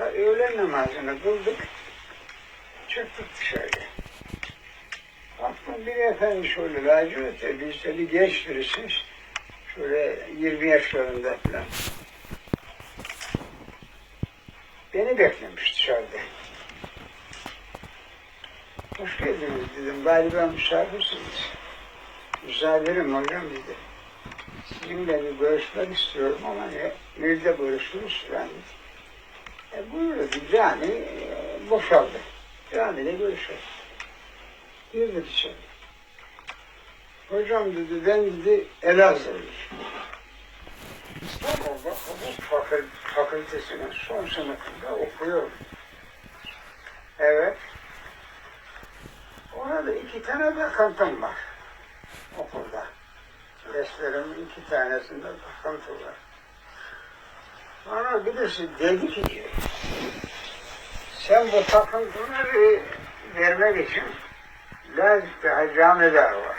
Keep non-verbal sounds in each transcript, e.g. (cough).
Öğlen namazını kıldık. Çıktık dışarıya. Baktım bir efendi şöyle lacivert elbiseli genç birisi. Şöyle 20 yaşlarında falan. Beni beklemiş dışarıda. Hoş geldiniz dedim. Galiba misafirsiniz. Misafirim hocam dedi. Sizinle bir görüşmek istiyorum ama ne, nerede görüşürüz falan dedi. E buyurdu cami e, boşaldı. Camide görüşelim. Girdi içeri. Hocam dedi ben dedi Elazığ'lıyım. İstanbul'da hukuk fakül, fakültesinin son sınıfında okuyorum. Evet. Orada iki tane de kantam var okulda. Derslerimin iki tanesinde takıntı var. Bana birisi dedi ki sen bu takıntıları vermek için Lazik'te camiler var.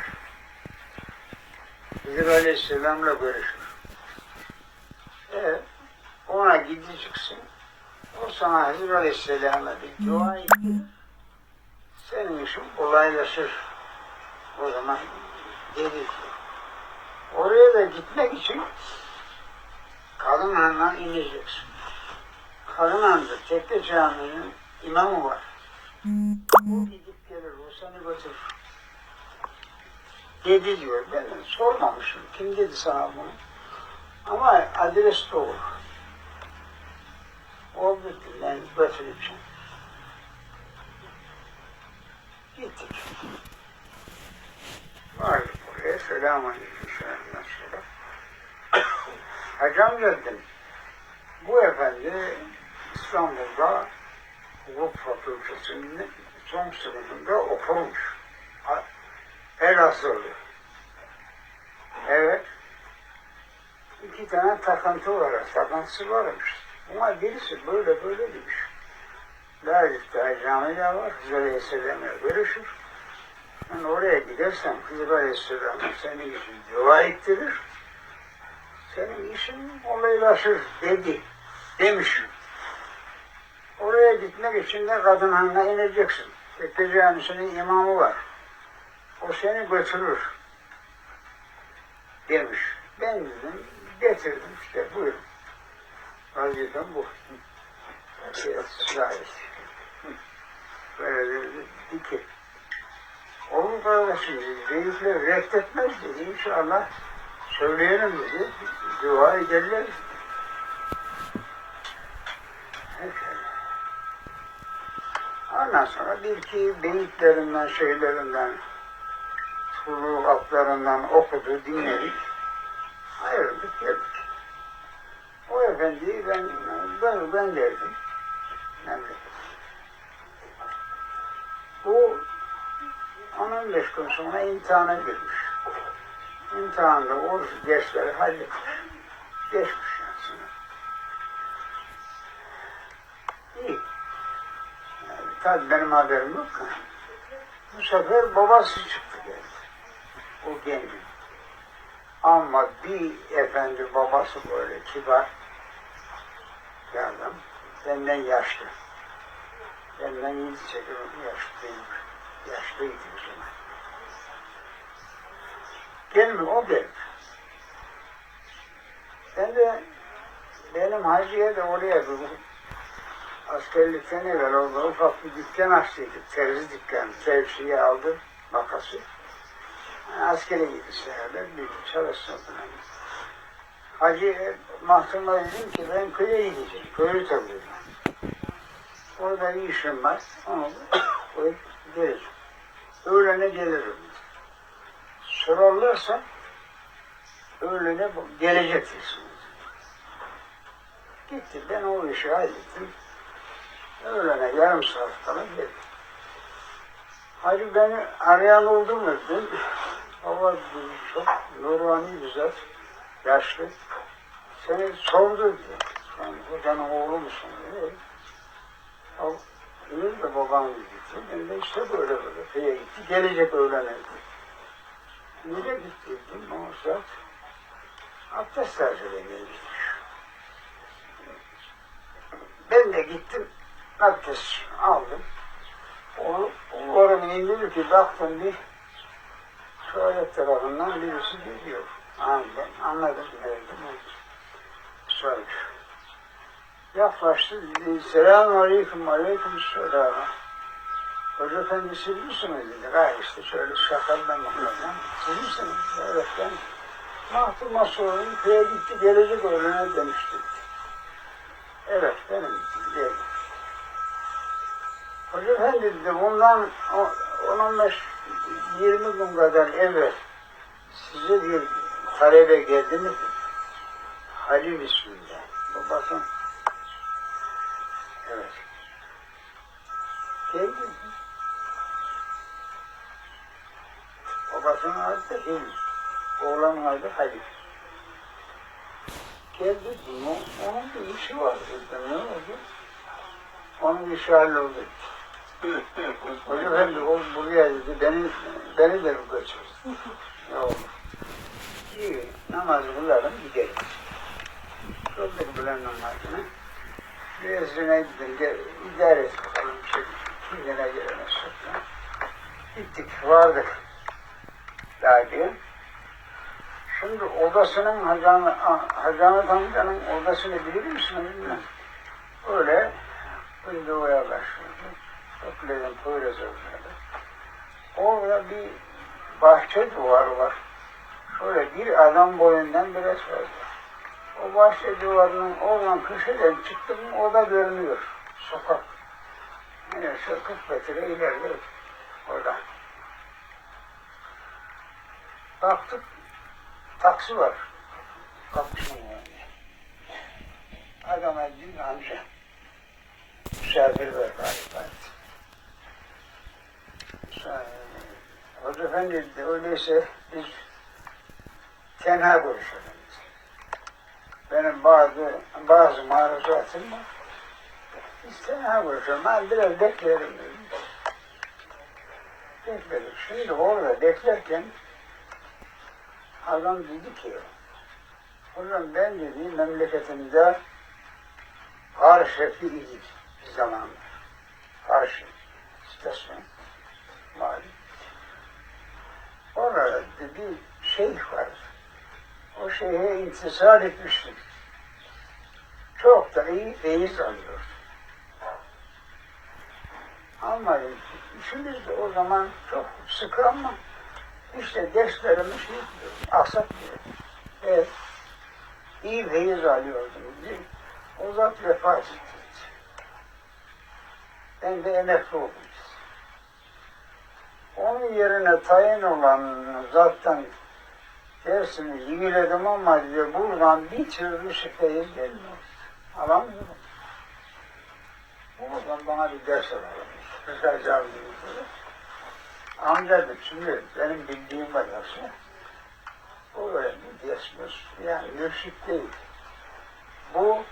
Hızır Aleyhisselam'la görüşür. Evet, ona gideceksin. O sana Hızır Aleyhisselam'a bir dua ettir. Senin işin kolaylaşır. O zaman dedi oraya da gitmek için Kadın Han'dan ineceksin. Kadın Han'da Tekke Camii'nin imamı var. O gidip gelir, o seni götürür. Dedi diyor, ben sormamışım. Kim dedi sana bunu? Ama adres doğru. O gitti, ben götüreceğim. Gittik. Vardık buraya, selamun aleyküm, selamlar sonra. (coughs) Hocam geldim. Bu efendi İstanbul'da hukuk fakültesinin son sınıfında okumuş. Ha- Elazığlı. Evet. İki tane takıntı var, takıntısı varmış. Ama birisi böyle böyle demiş. Lazik'te camiler var, Hızır Aleyhisselam'la görüşür. Ben oraya gidersem Hızır Aleyhisselam senin için dua ettirir senin işin olaylaşır dedi, demiş. Oraya gitmek için de kadın hanına ineceksin. Tekke Camisi'nin imamı var. O seni götürür. Demiş. Ben dedim, getirdim işte buyurun. Vazifem bu. Şey, şahit. Böyle dedi. Olur kardeşim dedi, büyükler reddetmez dedi. İnşallah söyleyelim dedi. Dua ederler. Neyse. Ondan sonra bir iki beyitlerinden, şeylerinden, fululatlarından okudu, dinledik. Ayrıldık, geldik. O efendiyi ben, ben, ben derdim. Memleket. Bu 10-15 gün sonra imtihana girmiş. İmtihanda o dersleri halletmiş. Geçmiş tabii benim haberim yok. Bu sefer babası çıktı geldi. O gencin. Ama bir efendi babası böyle kibar bir adam. Benden yaşlı. Benden yedi sekiz yaşlıyım. Yaşlıydı o zaman. Gelmiyor, o geldi. Ben de benim hacıya da oraya bir askerlikten evvel orada ufak bir dükkan açtıydık. Terzi dükkanı. Terziye aldım makası. Yani askere gidilse herhalde bir çalışsın falan. Hacı mahkuma dedim ki ben köye gideceğim. Köyü tabuyorum. Orada bir işim var. Onu koyup geleceğim. Öğlene gelirim. Sorarlarsa öğlene bu- geleceksiniz. Gitti ben o işi hallettim. Öğlene yarım saat kala geldim. Hacı beni arayan oldu mu dedim. Baba dedim, çok nurani güzel, yaşlı. Seni sordu diye. Sen hocanın oğlu musun diye. Al, iyi de babam gitti. Ben de işte böyle böyle köye gitti. Gelecek öğlene dedi. Nereye gittiydim o saat? Abdest tazelemeye gitmiş. Ben de gittim. Abdest aldım. O, o oranı indirdi ki baktım bir tuvalet tarafından birisi geliyor. Anladım, anladım derdim. Söyle. Yaklaştı dedi. Selamun aleyküm, aleyküm selam. Hoca efendi siz misiniz dedi. Hayır işte şöyle şakaldan bakalım. Siz misiniz? Evet ben. Mahtum Masur'un köye gitti gelecek öğlene demişti. Evet benim geldim. Hoca efendi dedi bundan 10-15-20 gün kadar evvel size bir talebe geldi mi? Halil isminde. Bu bakın. Evet. Geldi. Babasının adı da Hilmi. Oğlanın adı Halil. Geldi bunu, onun bir işi var. Ne oldu? Onun işi halloldu. Hocam efendi o buraya dedi, beni, beni de bu götür. Ne olur. İyi, namaz kılarım giderim. Kıldık bile namazını. Bezrine gittim, gel, idare et bakalım. Şey, kimlere gelene sonra. Gittik, vardık. Daireye. Şimdi odasının Hacı Hacı amcanın odasını bilir misin bilmem. Öyle. Öpülerin Poyraz orada. Bir bahçe duvarı var. Şöyle bir adam boyundan biraz fazla. O bahçe duvarının oradan köşeden çıktım o da görünüyor. Sokak. Yani şu 40 metre ileride orada. Baktık taksi var. Kapısının önünde. Adama dedim amca misafir ver galiba. Hoca efendi dedi, öyleyse biz tenha görüşelim. Benim bazı bazı maruzatım var. Biz tenha görüşelim. Ben biraz beklerim dedim. Bekledim. Şimdi orada beklerken adam dedi ki hocam ben dedi memleketimde Harşefi idi bir zamanlar. Harşe istasyon malum. Orada bir şeyh var. O şeyhe intisar etmiştim. Çok da iyi feyiz alıyor. Ama işimiz de o zaman çok sıkı ama işte derslerimiz şey, aksatmıyor. Evet. İyi feyiz alıyordum. O zat vefat etti. Ben de emekli oldum. Onun yerine tayin olan zattan dersini yegiledim ama diyor buradan bir türlü şüpheyi gelmiyor. Alamıyorum. Buradan bana bir ders alalım. Dedi. Amca dedi, şimdi benim bildiğim kadarıyla o bir dersimiz yani mürşit değil. Bu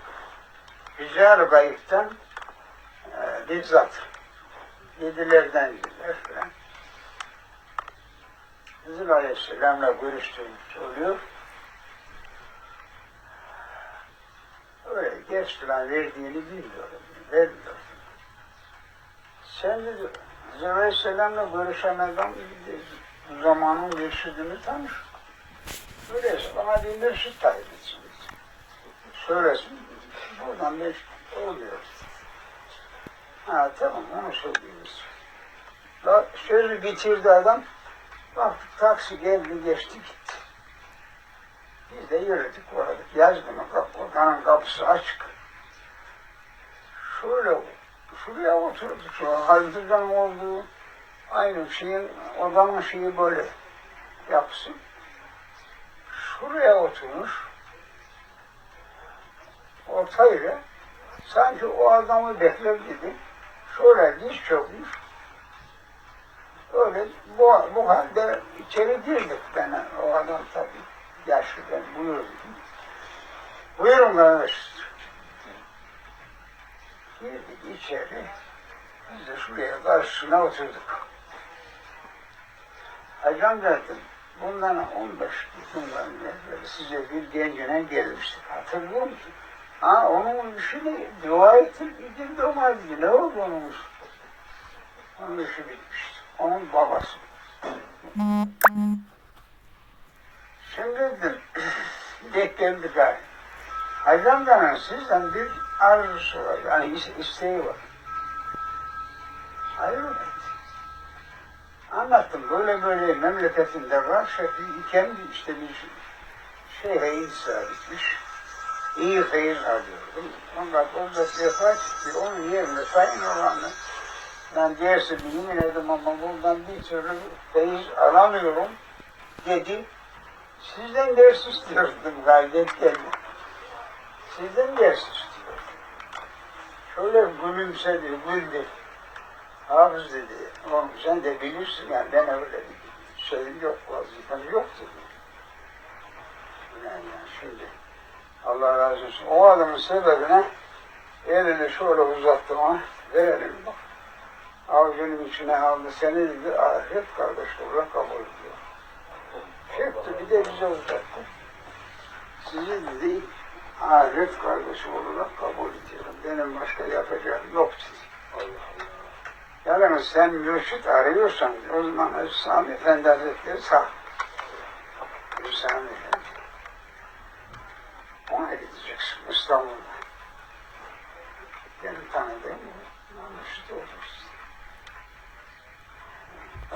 Rical-ı Gayip'ten e, bir zat. Yedilerden yediler falan. Hızır Aleyhisselam'la görüştüğünü söylüyor. Öyle geç falan verdiğini bilmiyorum. Vermiyor. Sen dedi, Hızır Aleyhisselam'la bu zamanın mürşidini tanır. Öyleyse bana bir mürşid tayin etsin. Söylesin. Buradan bir oluyor. Ha tamam onu. La, sözü bitirdi adam. Baktık taksi geldi geçti gitti. Biz de yürüdük uğradık. Yazdım kapı, odanın kapısı açık. Şöyle şuraya oturduk. Şu Haldır'dan olduğu aynı şeyin odanın şeyi böyle yapısı. Şuraya oturmuş. Ortayla sanki o adamı bekler gibi şöyle diz çökmüş. Öyle bu, bu halde içeri girdik ben o adam tabii yaşlı ben buyurdu. Buyurun kardeş. Girdik içeri. Biz de şuraya karşısına oturduk. Hacam dedim, bundan 15 gün evvel size bir gencine gelmiştik. Hatırlıyor musun? Ha onun işini dua de olmaz ki. Ne oldu onun işi? Onun işi bitmişti. Onun babası. Şimdi dedim, (clears throat) denk gari. Hacı amcanın sizden bir arzusu var, yani is- isteği var. Hayır dedi. Anlattım, böyle böyle memleketinde var, şekli kendi işte bir şeye intisar etmiş. İyi feyiz alıyordum. Fakat orada vefat etti, onun yerine sayın olanı ben bir yemin ederim ama buradan bir türlü feyiz alamıyorum dedi. Sizden ders istiyordum gayret geldi. Sizden ders istiyordum. Şöyle gülümsedi, güldü. Hafız dedi, oğlum sen de bilirsin yani ben öyle bir şeyim yok, vazifem yok dedi. Yani şimdi Allah razı olsun. O adamın sebebine elini şöyle uzattı ona, verelim bak. Avucunun içine aldı seni dedi, ahiret kardeş olarak kabul ediyor. Çekti bir de bize uzattı. Sizi dedi, ahiret kardeşi olarak kabul ediyorum. Benim başka yapacağım yok dedi. Yalnız sen mürşit arıyorsan o zaman Sami Efendi Hazretleri sağ. Sami Efendi. Ona gideceksin İstanbul'da.